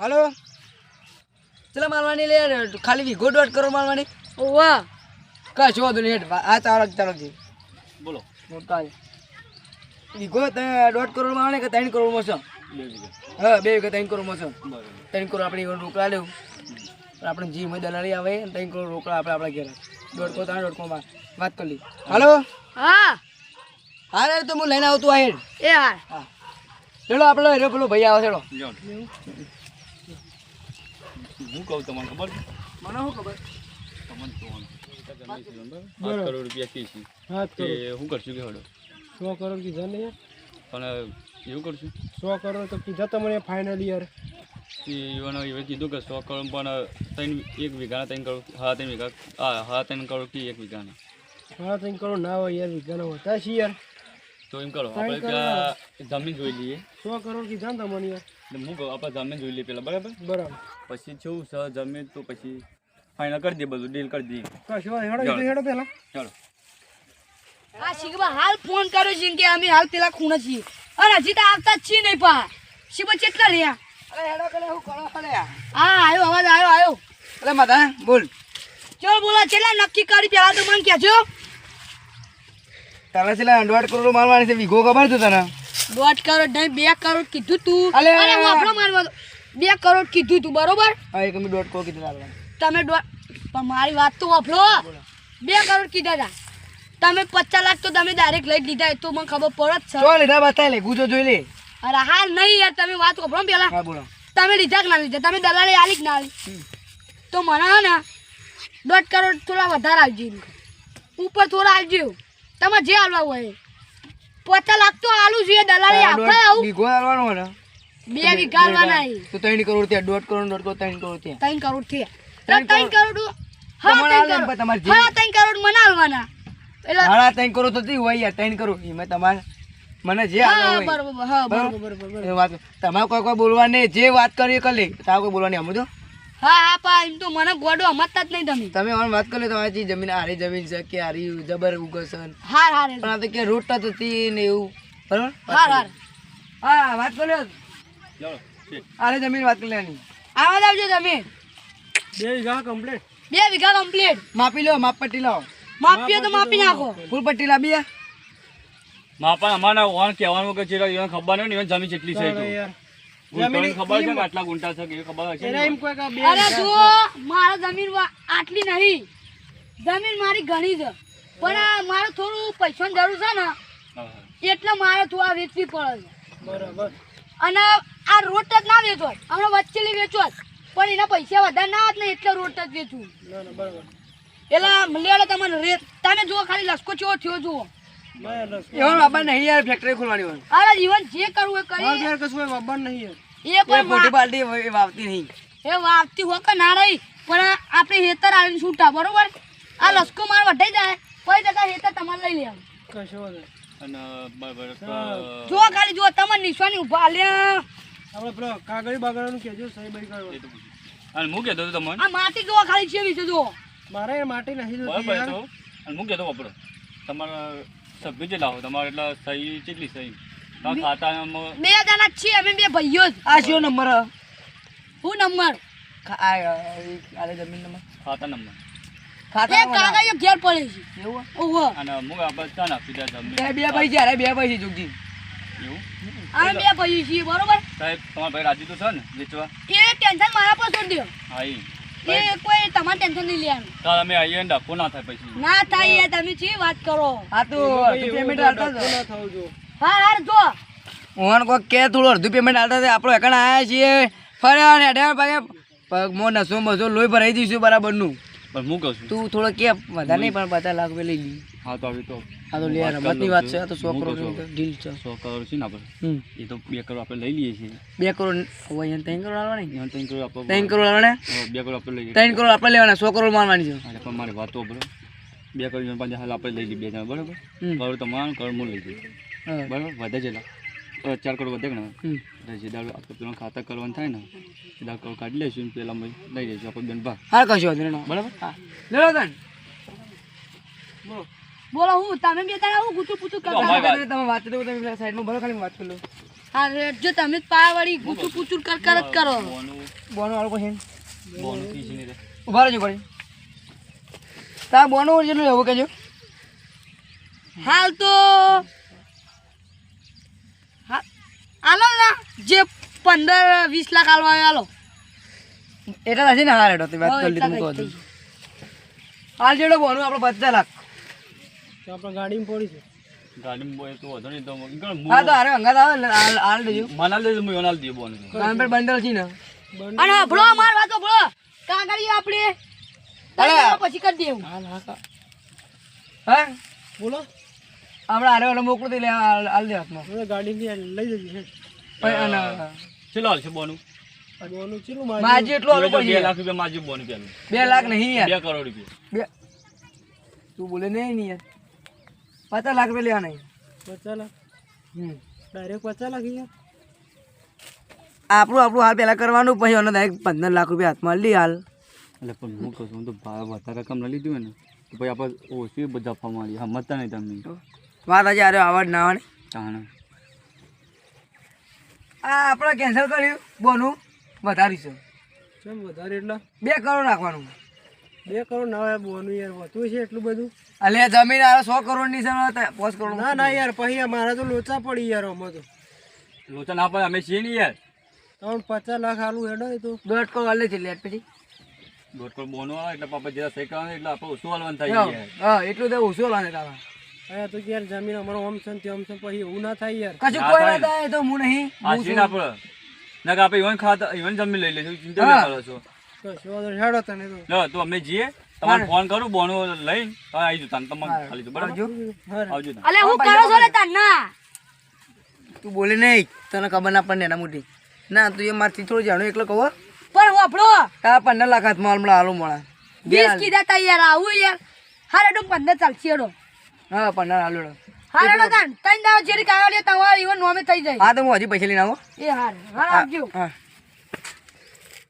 હાલો. ચલા મારવાની લે ખાલી વીઘો દોઢ કરોડ મારવાની વાહ. કશું વાંધો નહીં હેઠ. આ ચાલો ચાલો જી. બોલો. મોટા છે. વીઘો ત- દોઢ કરોડ મારવાની કે ત્રણ કરોડમાં છે? હા બે વીઘા ત્રણ કરોડમાં છે. બરાબર. ત્રણ કરોડ આપણે રોકડા લેવું. આપણે જી માં દલાલી આવે અને ત્રણ કરોડ રોકડા આપણે આપણા ઘેર. દોઢ કરોડ ત્રણ દોઢ કરોડ વાત કરી લી. હાલો. હા. હા રે તો હું લઈને આવતું આ હેડ. એ હા હા. ચલો આપણો હેરો પેલો ભાઈ આવે ચલો જાઓ. હું કહું તમને ખબર? છે મને શું ખબર? તમને આઠ કરોડ રૂપિયા કી છે સાત શું કરશું કે હડો? સો કરોડ કીધા ને યાર? પણ એવું કરશું? સો કરોડ તો કીધા તમને ફાઇનલ યાર કે એવે કીધું કે સો કરોડ પણ ત્રણ એક વીઘાના ત્રણ કરોડ હા ત્રણ વીઘા હા હા ત્રણ કરોડ કે એક વીઘાના. હા ત્રણ કરોડ ના હોય યાર વીઘાના હોતા છે યાર? તો એમ કરો આપણે જમીન જોઈ લઈએ. સો કરોડ કીધા ને તમને યાર. હું આપણે જમીન જોઈ લઈએ પેલા બરાબર? બરાબર. પછી છે જમીન તો પછી ફાઇનલ કરી દે બધું ડીલ કરી દઈએ. હેડો પેલા ચાલો. આ શીખવા હાલ ફોન કર્યો છે કે અમે હાલ પેલા ખૂણે છીએ. અરે હજી તો આવતા જ છીએ નહીં પા શીખવા કેટલા રહ્યા? અરે હેડો કરે હું કરો અરે હા આવ્યો અવાજ આવ્યો આવ્યો અરે માતા બોલ. ચલો બોલા છેલ્લા નક્કી કરી પેલા તો મને કહેજો. તારા છેલ્લા દોઢ કરોડ મારવાની છે વીઘો ખબર છે તને? દોઢ કરોડ નહીં બે કરોડ કીધું તું. અરે અરે આપણો મારવા. બે કરોડ કીધું તું બરોબર? હા એક અમે દોઢ કરોડ કીધું લાલવાનું તમે દોઢ પણ મારી વાત તો વાપરો. બે કરોડ કીધા હતા તમે પચાસ લાખ તો તમે ડાયરેક્ટ લઈ જ લીધા તો મને ખબર પડે જ છે. ચો લીધા બતાય લે ગુજો જોઈ લે. અરે હા નહીં યાર તમે વાત વાપરો પેલા. હા બોલો. તમે લીધા કે ના લીધા? તમે દલાલી આલી કે ના આલી? તો મને હે ને દોઢ કરોડ થોડા વધારે આવજો ઉપર થોડા આવજો તમે જે હાલવા હોય પચાસ લાખ તો આલુ છે દલાલી આ આવું. બીગો આલવાનો ને? બે વીઘા હાલવાના તો 3 કરોડ ત્યાં દોઢ કરોડ 1.5 કરોડ ત્રણ કરોડ ત્યાં ત્રણ કરોડથી ત્રણ ત્રણ કરોડ. હા હા મને હાલવાના. એટલે કરોડ તો હોય યાર ત્રણ કરોડ. એમાં તમારે મને જે હા બરોબર હા બરોબર બરોબર? એ વાત તમારે કોઈ કોઈ બોલવા નહીં જે વાત કરી એ કરી તારે કોઈ બોલવાની સમજો હા હા પા એમ તો મને ગોડો સમજતા જ નહીં તમે. તમે મને વાત કરી લે તમારી જે જમીન આરી જમીન છે કે આરી જબર ઉગસન હા હાર પણ આ તો કે રોટ તો હતી ને એવું. બરાબર? હા હા હા વાત કરી લે. ચાલો આરી જમીન વાત કરી લેવાની. આવા જ આવજો તમે. બે વીઘા કમ્પ્લીટ બે વીઘા કમ્પ્લીટ માપી લો માપ પટ્ટી લાવો. માપ્યો તો માપી નાખો. ફૂલ પટ્ટી લાવી માપા અમારા ઓન કહેવાનું કે એને ખબર નહીં ને જમીન કેટલી છે તો ખબર છે આટલા ગુંટા છે એ ખબર હશે? એમ કોઈ કે બે અરે જો મારા જમીન આટલી નહીં. જમીન મારી ઘણી છે. પણ મારે થોડું પૈસાની જરૂર છે ને હા, હા. એટલે મારે થોડા વેચવી પડે છે. બરાબર. અને આ રોટ જ ના વેચો હમણાં વચ્ચે વેચો પણ એના પૈસા વધારે ના હોત ને એટલે રોટ જ વેચવું. ના ના બરાબર. એટલે લેડો તમને રેત. તમે જુઓ ખાલી લસકો ચેવો થયો જુઓ. એવા બાબા નહીં યાર ફેક્ટરી ખોલવાની હોય. અરે જીવન જે કરવું એ કરી યાર કશું હોય બાબા નહીં યાર એ કોઈ મોટી બાલટી એ વાવતી નહીં. એ વાવતી હો કે ના રહી પણ આપણે હેતર આવીને છૂટા બરોબર? આ લસકો માર વઢાઈ જાય કોઈ જતા હેતર તમારે લઈ લેવાનું. કશો વાત નહીં. જો ખાલી જો તમે નિશાની ઊભા લ્યા. આપણે પેલો કાગળી બાગળાનું કહેજો સહી બહી એ કરવા અને હું કહેતો તમને. આ માટી જો ખાલી છે વિશે જો. મારે માટી નહીં જોતી યાર. અને હું કહેતો વાપરો. તમારા સભ્ય જે લાવો તમારે એટલે સહી કેટલી સહી? તમારા ખાતા બે જણા છીએ અમે બે ભાઈઓ જ. આ શિયો નંબર? હ? હું નંબર? ખા- આ આ આલે જમીન નંબર? ખાતા નંબર. ખાતા એ કાગળિયો ઘેર પડે છે. એવું ઓહો. અને હું આપણે ચા નાખી ત્યાં તમને. બે બે ભાઈ છે અરે બે ભાઈ છે જોગજી. એવું? આ બે ભાઈ છીએ બરોબર? સાહેબ તમારા ભાઈ રાજી તો છે ને વેચવા? એ ટેન્શન મારા પર છોડી દો હા એ કોઈ તમારે ટેન્શન નહીં લેવાનું. તો અમે આવીએ ને ડખો ના થાય પછી. ના થાય તમે છે વાત કરો? હા તો પેમેન્ટ આલતા જો ના થાવ જો. હા હા જો. ઓન કો કે થોડું અડધું પેમેન્ટ આલતા હતા આપણો એકણ આવ્યા છીએ. ફર્યા ને અઢાર ભાગે પગમો નસો મસો લોહી ભરાઈ દઈશું બરાબરનું. પણ હું કહું છું? તું થોડો કે વધારે નહીં પણ બધા લાખ લઈ લઈ હા તો હવે તો આ તો લે રમતની વાત છે. આ તો સો કરોડ ડીલ છે. સો કરોડ છે ને આપણે. એ તો બે કરોડ આપણે લઈ લઈએ છીએ. બે કરોડ હોય અહીંયા ત્રણ કરોડ આવવાના નહીં ત્રણ કરોડ આપણે ત્રણ કરોડ આવવાના બે કરોડ આપણે લઈએ. ત્રણ કરોડ આપણે લેવાના સો કરોડ મારવાની છે. એટલે પણ મારી વાતો બરોબર. બે કરોડ પાંચ હાલ આપણે લઈ લઈએ બે જણા બરોબર. કરોડ તમારું કરોડ હું લઈ લઈએ. બરાબર? વધે ચાર કરોડ વધે ને એટલે જે દાડો આપણે પેલું ખાતા કરવાનું થાય ને એ દાડો કરોડ કાઢી લઈશું પેલા લઈ લઈશું આપણે બેન ભાગ. હા કશું વાંધો બરાબર? હા. લેલો તન બોલો. હું તમે બે તારા હું ગુચું પૂચું તો કરતા. તમે વાત કરો તમે સાઈડમાં ભરો ખાલી વાત કરી લો હા જો તમે જ પાય વળી ગુચું પૂચું કર કર જ કરો. બોનો. વાળો પછી બોનો પીસી નહીં ઊભા રહેજો પડી તા બોનો જેટલું લેવો કેજો હાલ તો. હા આલો ના જે પંદર વીસ લાખ આલવા આવે આલો એટલા નથી ને હાર હેડો વાત કરી લીધી હાલ જેડો બોનું આપણે બધા લાખ. તો આપણે ગાડીમાં પડી છે. ગાડીમાં બોય તો વધુ નહીં તો હા તો હારે અંગાત આવે એટલે હાલ હાલ દેજો. મનાલ દે હું યોનાલ દે બોનું કારણ પર બંડલ છે ને. અને ભળો માર વાતો ભળો કાગળિયો આપણે. અરે. પછી કરી દેવું. હા? બોલો. આપણે આરે ઓલો મોકલું તે લે દે હાથમાં. ગાડી લઈ જજે હે ચલો હાલ છે બોનું? માજી એટલું બે લાખ રૂપિયા માજી બોનું પેલું બે લાખ નહીં યાર. બે કરોડ રૂપિયા. બે તું બોલે નહીં નહીં યાર. પચાસ લાખ રૂપિયા લેવાના નહીં પચાસ લાખ? હમ. ડાયરેક્ટ પચાસ લાખ યાર આપણું આપણું હાલ પહેલાં કરવાનું પછી એને ડાયરેક્ટ પંદર લાખ રૂપિયા હાથમાં લી હાલ. એટલે પણ હું કહું છું તો વધારે રકમ ન લીધી હોય ને તો પછી આપણે ઓછી બધા ફમાડી સમજતા નહીં તમને વાત આજે અરે આવડ ના આવે તાણે. આ આપણે કેન્સલ કર્યું બોનું વધારીશું. કેમ વધારે એટલે? બે કરોડ રાખવાનું બે કરોડ ના હોય બોનું યાર વધુ છે એટલું બધું? અલે જમીન આ સો કરોડની છે પાંચ કરોડ ના ના યાર પછી મારા તો લોચા પડી યાર આમાં તો. લોચા ના પડે અમે છીએ નહીં યાર. ત્રણ પચાસ લાખ આલું હેડો એ તો. દોઢ કરોડ હાલે છે લેટ પછી. દોઢ કરોડ બોનો આવે એટલે પાપા જરા સહી કરવાનું એટલે આપણે ઓછું હાલવાનું થાય હા, એટલું તો ઓછું લાને તારા. અહીંયા તો યાર જમીન અમારો ઓમ છે તેમ છે પછી એવું ના થાય યાર. કશું કોઈ ના થાય. તો હું નહીં આ છીએ આપણે ના આપણે. ઇવન ખાતા ઇવન જમી લઈ લઈશું ચિંતા ના કરો છો. તો લો તો અમે જઈએ તમારે ફોન કરું બોનો લઈને. તમે આવી જતા તમને હા. ખાલી બરાબર? આવજો. હા આવજો તમે અલે હું કરો છો લે તાર તું બોલે નહીં. તને ખબર ના પડે એના મોટી ના તું એ મારથી થોડું જાણું એકલો કહો પણ હોભળો તારા પંદર લાખ હાલું મળે. વીસ કીધા તા યાર આવું યાર. હારે તો પંદર ચાલશે હેડો હા પંદર હાલું હારે તો તાન દાવ જેરી તમારે ઈવન નોમે થઈ જાય. હા તો હું હજી પૈસા લઈને આવો. એ હાર. હા આવજો. હા.